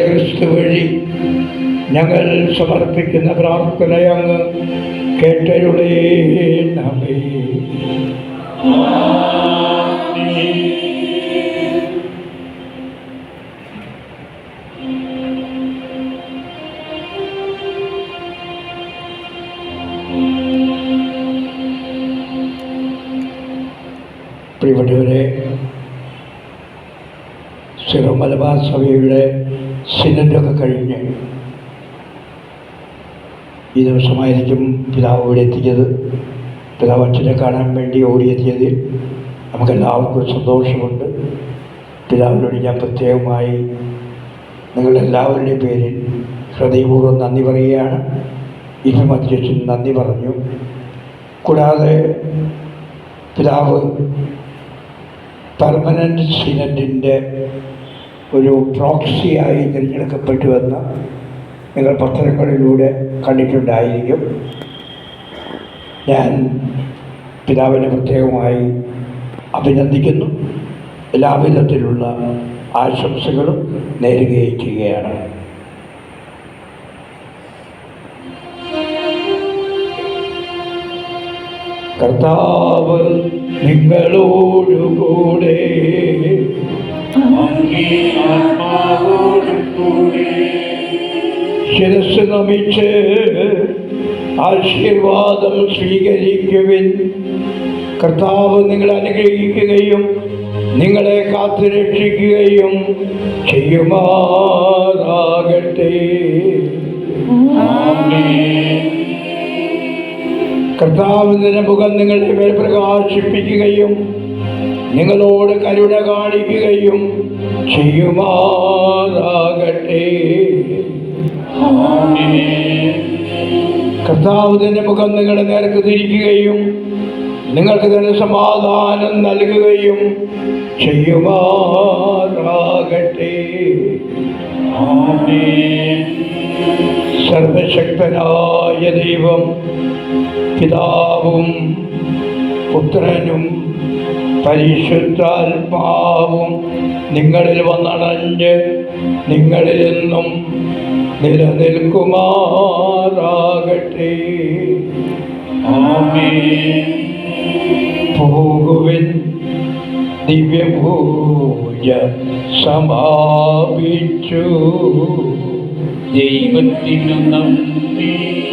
ക്രിസ്തു വഴി ഞങ്ങൾ സമർപ്പിക്കുന്ന പ്രാർത്ഥനയങ്ങ് കേട്ടരുളേ നമ്മേ. പ്രിയപ്പെട്ടവരെ സിറോ മലബാർ സഭയുടെ സിനഡൊക്കെ കഴിഞ്ഞ് ഈ ദിവസമായിരിക്കും പിതാവ് ഇവിടെ എത്തിയത്. പിതാവ് അച്ഛനെ കാണാൻ വേണ്ടി ഓടിയെത്തിയതിൽ നമുക്കെല്ലാവർക്കും സന്തോഷമുണ്ട്. പിതാവിനോട് ഞാൻ പ്രത്യേകമായി നിങ്ങളെല്ലാവരുടെയും പേരിൽ ഹൃദയപൂർവം നന്ദി പറയുകയാണ്. ഇപ്പം അധ്യക്ഷൻ നന്ദി പറഞ്ഞു. കൂടാതെ പിതാവ് പെർമനന്റ് സിനറ്റിന്റെ ഒരു പ്രോക്സിയായി തിരഞ്ഞെടുക്കപ്പെട്ടുവെന്ന് നിങ്ങൾ പത്രങ്ങളിലൂടെ കണ്ടിട്ടുണ്ടായിരിക്കും. ഞാൻ പിതാവിനെ പ്രത്യേകമായി അഭിനന്ദിക്കുന്നു. എല്ലാവിധത്തിലുള്ള ആശംസകളും നേരുകയും ചെയ്യുകയാണ് കർത്താവ് നിങ്ങളോടുകൂടെ ശിരസ് നമിച്ച് ആശീർവാദം സ്വീകരിക്കുവിൻ. കർത്താവ് നിങ്ങളെ അനുഗ്രഹിക്കുകയും നിങ്ങളെ കാത്തുരക്ഷിക്കുകയും ചെയ്യുമാറാകട്ടെ. കർത്താവിന്റെ മുഖം നിങ്ങളുടെ മേൽ പ്രകാശിപ്പിക്കുകയും നിങ്ങളോട് കരുണ കാണിക്കുകയും ചെയ്യുമാറാകട്ടെ. കർത്താവ് തന്റെ മുഖം നിങ്ങളുടെ നേർക്ക് തിരിക്കുകയും നിങ്ങൾക്ക് തന്നെ സമാധാനം നൽകുകയും ചെയ്യുമാറാകട്ടെ. സർവശക്തനായ ദൈവം പിതാവും പുത്രനും പരിശുദ്ധാത്മാവും നിങ്ങളിൽ വന്നണഞ്ഞ് നിങ്ങളിൽ നിന്നും നിലനിൽക്കുമാറാകട്ടെ. പോകുവിൻ ദിവ്യപൂജ സമാപിച്ചു. ദൈവത്തിനു നന്ദി.